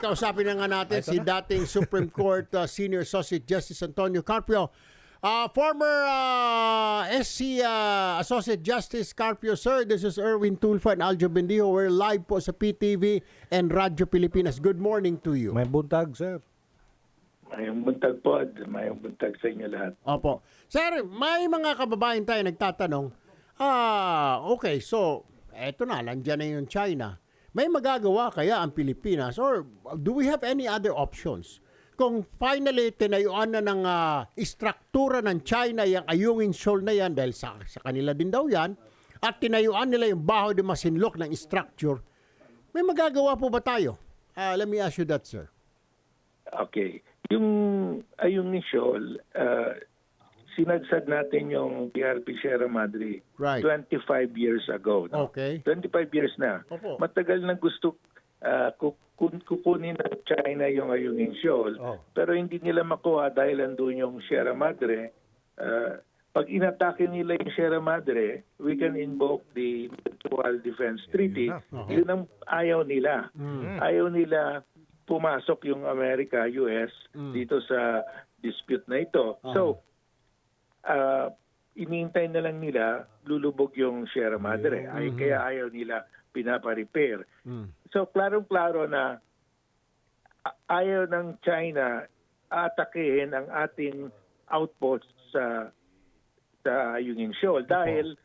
kausapin na nga natin si dating Supreme Court uh, Senior Associate Justice Antonio Carpio. Uh, former uh, SC uh, Associate Justice Carpio, sir. This is Erwin Tulfo and Aljo Bendijo. We're live po sa PTV and Radyo Pilipinas. Good morning to you. May buntag, sir. Mayong buntag po mayong buntag sa inyo lahat. Opo. Sir, may mga kababayan tayo nagtatanong, ah, okay, so, eto na, nandyan na yung China. May magagawa kaya ang Pilipinas or do we have any other options? Kung finally tinayuan na ng ah, istruktura ng China yung Ayungin Shoal na yan dahil sa, sa kanila din daw yan at tinayuan nila yung Baho de Masinloc ng structure, may magagawa po ba tayo? Ah, let me ask you that, sir. Okay. Yung ayong ni Shoal, uh, sinadsad natin yung PRP Sierra Madre Right. 25 years ago. No? Okay. 25 years na. Opo. Matagal na gusto uh, kukun- kukunin ng China yung Ayungin Shoal. Oh. Pero hindi nila makuha dahil andun yung Sierra Madre. Uh, pag inatake nila yung Sierra Madre, we can invoke the Mutual Defense Treaty. Uh-huh. Yun ang ayaw nila. Ayaw nila pumasok yung Amerika, US, dito sa dispute na ito. So, uh, inintay na lang nila lulubog yung Sierra Madre. Ay, kaya ayaw nila pinapa-repair. Mm. So, klarong-klaro na ayaw ng China atakehin ang ating outpost sa sa Yungin Shoal dahil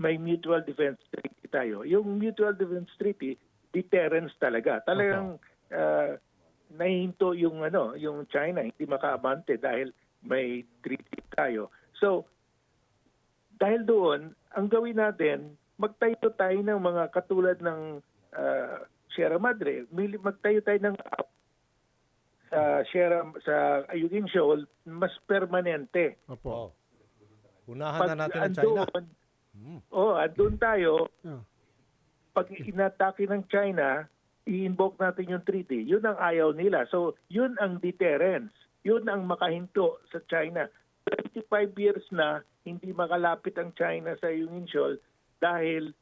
may mutual defense treaty tayo. Yung mutual defense treaty, deterrence talaga. Talagang uh, nahinto yung ano, yung China hindi makaabante dahil may treaty tayo. So, dahil doon, ang gawin natin, magtayo tayo ng mga katulad ng ah, Sierra Madre, mili- magtayo tayo ng app sa Sierra sa Ayungin Shoal mas permanente. Opo. Unahan na natin ang China. andun, oh, andun tayo, Yeah. pag inatake ng China, i-invoke natin yung treaty. Yun ang ayaw nila. So, yun ang deterrence. Yun ang makahinto sa China. 25 years na hindi makalapit ang China sa Yungin Shoal dahil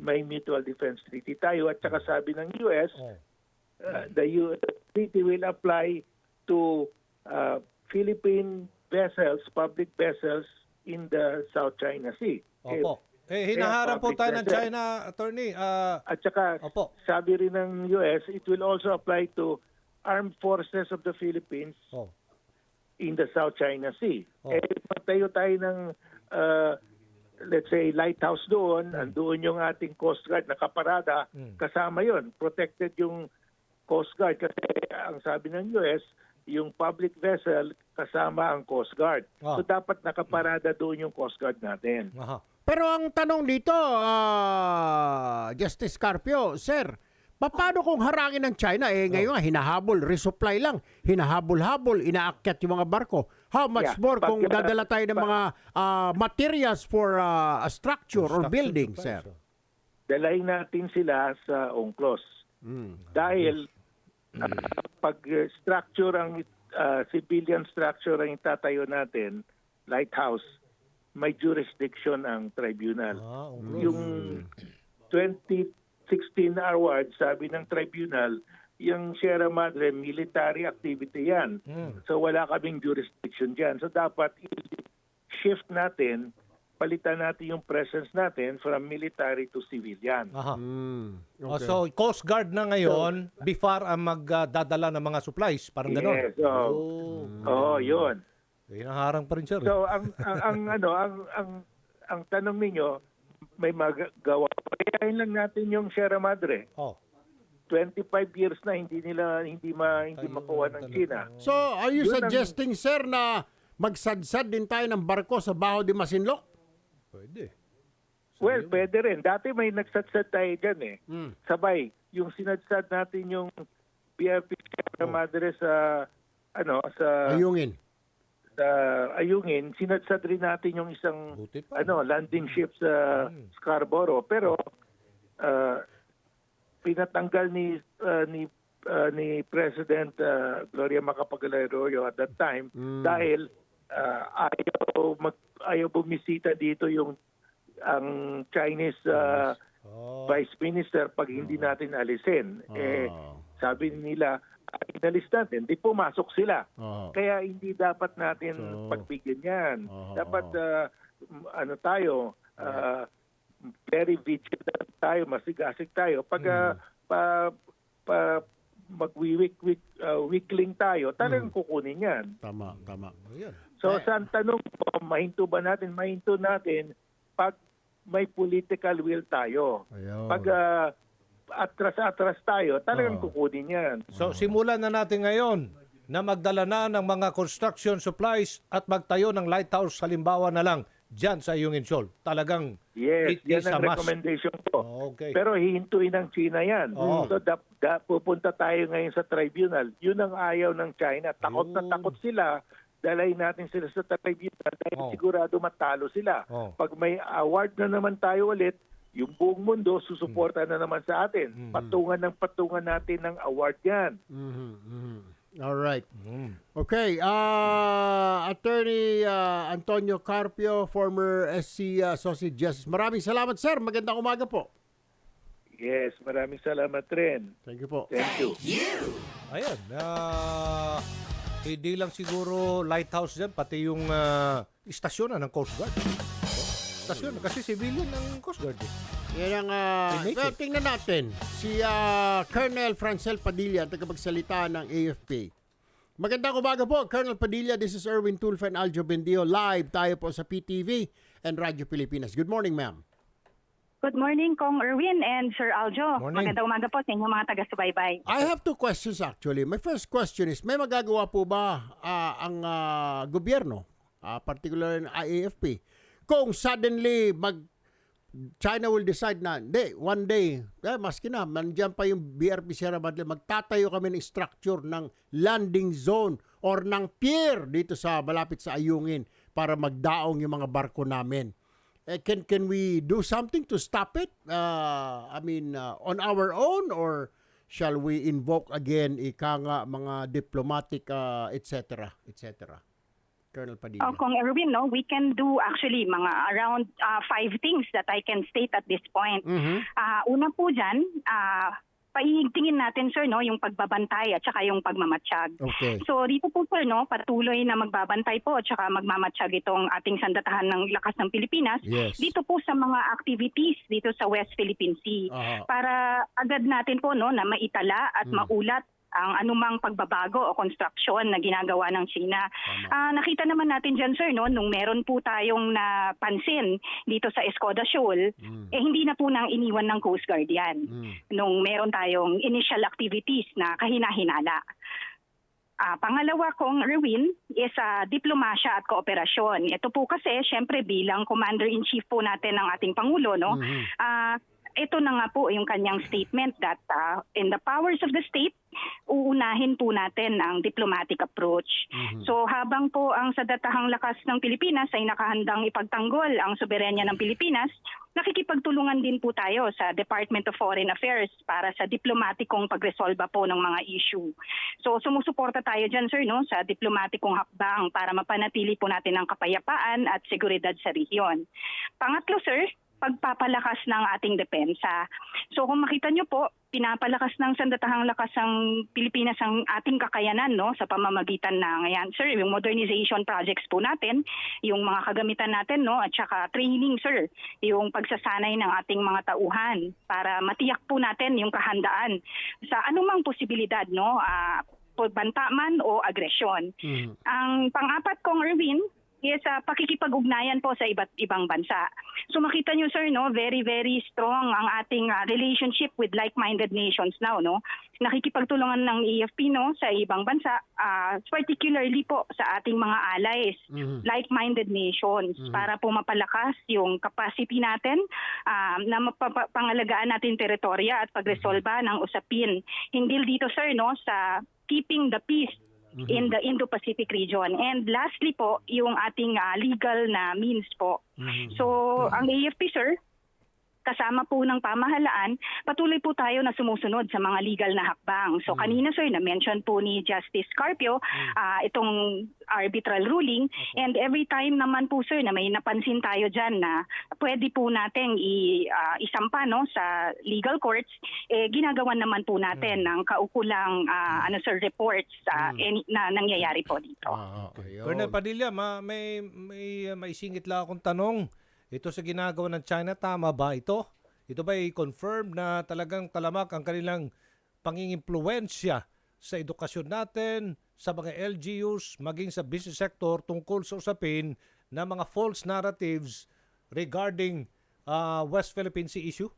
may mutual defense treaty tayo. At saka sabi ng US, Oh. uh, the U- treaty will apply to uh, Philippine vessels, public vessels in the South China Sea. Opo. Eh, Kaya hinaharap po tayo ng. China, attorney. Ah, At saka, Opo. sabi rin ng US, it will also apply to armed forces of the Philippines oh. In the South China Sea. Oh. Eh, magtayo tayo ng, uh, let's say, lighthouse doon, Hmm. andoon yung ating Coast Guard nakaparada, kasama yon Protected yung Coast Guard kasi ang sabi ng US, yung public vessel kasama ang Coast Guard. Ah. So dapat nakaparada doon yung Coast Guard natin. Aha. Pero ang tanong dito, ah, Justice Carpio, sir, paano kung harangin ng China? Eh, ngayon nga, hinahabol, resupply lang. Hinahabol-habol, inaakyat yung mga barko. How much Yeah, more pag- kung dadala tayo ng mga ah, materials for ah, a structure or building, sir? oh. Dalahin natin sila sa UNCLOS. Dahil ah, pag uh, structure ang uh, civilian structure ang itatayo natin, lighthouse, may jurisdiction ang tribunal. Ah. Yung 2016 award, sabi ng tribunal, yung Sierra Madre, military activity yan. So wala kaming jurisdiction dyan. So dapat i-shift natin, palitan natin yung presence natin from military to civilian. Aha. Oh, okay. so, Coast Guard na ngayon, before ang magdadala ng mga supplies. Parang gano'n. Yes, so, Oh. Oo, yun. Eh, Hinaharang pa rin, sir. eh. So ang ang, ang ano ang ang ang tanong ninyo may magagawa. Payahin lang natin yung Sierra Madre. oh. 25 years na hindi nila hindi ma hindi Ayun, makuha ng talaga. China. So, are you Yun ang- suggesting, sir, na magsadsad din tayo ng barko sa Baho de Masinloc? Pwede. Well, pwede rin. Dati may nagsadsad tayo dyan eh. Hmm. Sabay, yung sinadsad natin yung BRP Sierra Oh. Madre sa ano sa Ayungin. Sa Ayungin, sinadsad rin natin yung isang Buti pa. ano landing ship sa Scarborough pero uh, pinatanggal ni uh, ni uh, ni President uh, Gloria Macapagal Arroyo at that time dahil uh, ayaw mag, ayaw bumisita dito yung ang Chinese uh, Oh. Vice Minister pag hindi natin alisin. Eh, Oh. sabi nila, inalis natin, di pumasok sila. Oo. Kaya hindi dapat natin So, pagbigyan yan. Oo, dapat m- ano tayo, ah, very vigilant tayo, masigasig tayo. Pag ah, pa, pa, ah, weekling tayo, talagang kukunin yan. Tama, tama. Ayan. So Eh. sa tanong mo, mahinto ba natin? Mahinto natin pag may political will tayo. Ayun. Pag ah, atras-atras tayo, talagang kukunin yan. So simulan na natin ngayon na magdala na ng mga construction supplies at magtayo ng lighthouse halimbawa na lang dyan sa Ayungin Shoal. Talagang Yes, it yan is ang a must. recommendation ko. Okay. Pero hihintuin ng China yan. Oo. So da, da, pupunta tayo ngayon sa tribunal. Yun ang ayaw ng China. Takot na takot sila. Dalay natin sila sa tribunal dahil Oo. sigurado matalo sila. Oo. Pag may award na naman tayo ulit, yung buong mundo susuporta na naman sa atin. Patungan ng patungan natin ng award yan. Mhm, mhm. All right. Mm. Okay, uh, Attorney uh, Antonio Carpio, former SC uh, Sausage Justice. Maraming salamat, sir. Magandang umaga po. Yes, maraming salamat rin. Thank you po. Thank you. Ayan. ah, hindi lang siguro lighthouse dyan, pati yung uh, istasyon na ng Coast Guard. Istasyon, kasi civilian ng Coast Guard. Eh. Yan ang, uh, Teammate well, tingnan natin. Si uh, Colonel Francel Padilla, tagapagsalita ng AFP. Magandang umaga po, Colonel Padilla. This is Erwin Tulfo and Aljo Bendio. Live tayo po sa PTV and Radyo Pilipinas. Good morning, ma'am. Good morning, Kong Erwin and Sir Aljo. Morning. Magandang umaga po sa inyong mga taga-subaybay. I have two questions actually. My first question is, may magagawa po ba ah, ang ah, gobyerno, ah, particularly ng AFP, kung suddenly mag China will decide na, hindi, one day, eh, maski na, mandyan pa yung BRP Sierra Madre, magtatayo kami ng structure ng landing zone or ng pier dito sa malapit sa Ayungin para magdaong yung mga barko namin. Eh, can can we do something to stop it? Uh, I mean, uh, on our own or shall we invoke again ika nga mga diplomatic uh, etc. etc. Colonel Padilla. Oh, Kong Erwin, no, we can do actually mga around uh, five things that I can state at this point. Mhm. Ah, una po dyan, uh, paihigtingin natin, sir, no, yung pagbabantay at saka yung pagmamatsyag. Okay. So dito po sir, no, patuloy na magbabantay po at saka magmamatsyag itong ating sandatahan ng lakas ng Pilipinas. Yes. Dito po sa mga activities dito sa West Philippine Sea. Aha. para agad natin po no na maitala at maulat ang anumang pagbabago o construction na ginagawa ng China. Ah, nakita naman natin dyan, sir, no, nung meron po tayong napansin dito sa Escoda Shoal, eh hindi na po nang iniwan ng Coast Guard yan. Mm. Nung meron tayong initial activities na kahina-hinala. Ah, pangalawa kong Rewin is ah, diplomasya at kooperasyon. Ito po kasi, syempre bilang Commander-in-Chief po natin ng ating Pangulo, no? Mhm. Ah, ito na nga po yung kanyang statement that ah, in the powers of the state, uunahin po natin ang diplomatic approach. So habang po ang sadatahang lakas ng Pilipinas ay nakahandang ipagtanggol ang soberenya ng Pilipinas, nakikipagtulungan din po tayo sa Department of Foreign Affairs para sa diplomatikong pagresolba po ng mga issue. So sumusuporta tayo dyan sir no, sa diplomatikong hakbang para mapanatili po natin ang kapayapaan at seguridad sa rehiyon. Pangatlo sir, pagpapalakas ng ating depensa. So kung makita nyo po, pinapalakas ng sandatahang lakas ng Pilipinas ang ating kakayanan no sa pamamagitan ng ayan sir yung modernization projects po natin yung mga kagamitan natin no at saka training sir yung pagsasanay ng ating mga tauhan para matiyak po natin yung kahandaan sa anumang posibilidad no ah, pagbanta man o agresyon Mhm. ang pang-apat kong Erwin is ah, pakikipag-ugnayan po sa iba't ibang bansa. So makita nyo sir, no, very very strong ang ating ah, relationship with like-minded nations now, no. Nakikipagtulungan ng EFP no sa ibang bansa, ah, particularly po sa ating mga allies, Mhm. like-minded nations para po mapalakas yung capacity natin ah, na mapapangalagaan natin teritorya at pagresolba ng usapin. Hindi dito sir no sa keeping the peace in the Indo-Pacific region. And lastly po, yung ating ah, legal na means po. So, ang AFP, sir, kasama po ng pamahalaan, patuloy po tayo na sumusunod sa mga legal na hakbang. So kanina sir, na-mention po ni Justice Carpio ah, itong arbitral ruling and every time naman po sir na may napansin tayo dyan na pwede po nating i, ah, isampa no, sa legal courts, eh, ginagawan naman po natin ng kaukulang ah, ano sir, reports ah, any- na nangyayari po dito. Ah, okay. Colonel Padilla, ma, may, may, may singit lang akong tanong. Ito sa ginagawa ng China, tama ba ito? Ito ba i-confirm na talagang talamak ang kanilang pangingimpluensya sa edukasyon natin, sa mga LGUs, maging sa business sector tungkol sa usapin na mga false narratives regarding uh, West Philippine Sea issue?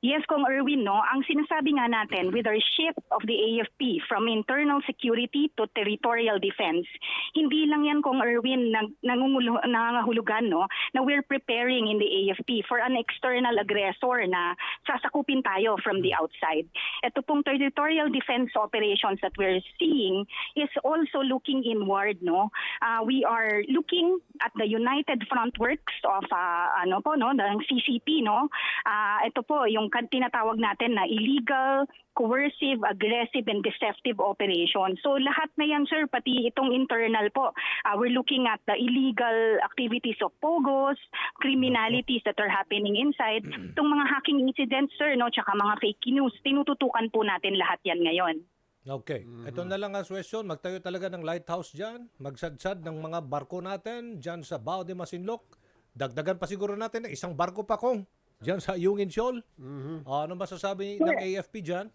Yes, Kong Erwin, no, ang sinasabi nga natin with our shift of the AFP from internal security to territorial defense, hindi lang yan, Kong Erwin, nang, nangangahulugan no, na we're preparing in the AFP for an external aggressor na sasakupin tayo from the outside. Ito pong territorial defense operations that we're seeing is also looking inward. No? Uh, we are looking at the United Front Works of uh, ano po, no, ng CCP. No? Ah, ito po, yung kan- tinatawag natin na illegal, coercive, aggressive, and deceptive operation. So lahat na yan, sir, pati itong internal po. Ah, we're looking at the illegal activities of POGOs, criminalities that are happening inside. Itong mga hacking incidents, sir, no, tsaka mga fake news, tinututukan po natin lahat yan ngayon. Okay. Ito na lang ang question. Magtayo talaga ng lighthouse dyan. Magsadsad ng mga barko natin dyan sa Bao de Masinloc. Dagdagan pa siguro natin na isang barko pa kong dyan sa Yungin Shoal. ano masasabi ng AFP dyan?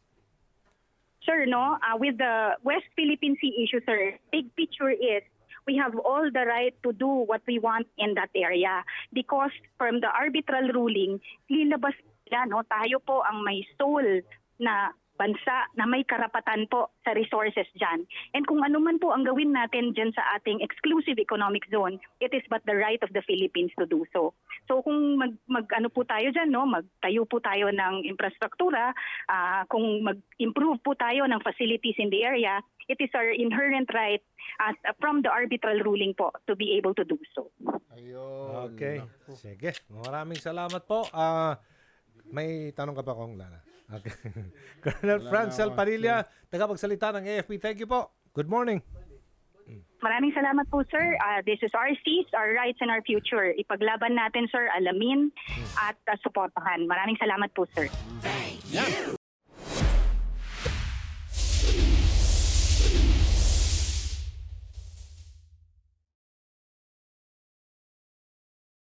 Sir, no, uh, with the West Philippine Sea issue, sir, big picture is we have all the right to do what we want in that area. Because from the arbitral ruling, lilabas nila, no, tayo po ang may sole na bansa na may karapatan po sa resources dyan. And kung ano man po ang gawin natin dyan sa ating exclusive economic zone, it is but the right of the Philippines to do so. So kung mag, mag ano po tayo dyan, no, magtayo po tayo ng infrastruktura, ah, kung mag-improve po tayo ng facilities in the area, it is our inherent right as from the arbitral ruling po to be able to do so. Ayun. Okay. Sige. Maraming salamat po. Ah, may tanong ka pa kong Lana? Okay. Colonel Francel Padilla, tagapagsalita ng AFP. Thank you po. Good morning. Maraming salamat po, sir. Ah, this is our seas, our rights, and our future. Ipaglaban natin, sir, alamin at uh, suportahan. Maraming salamat po, sir.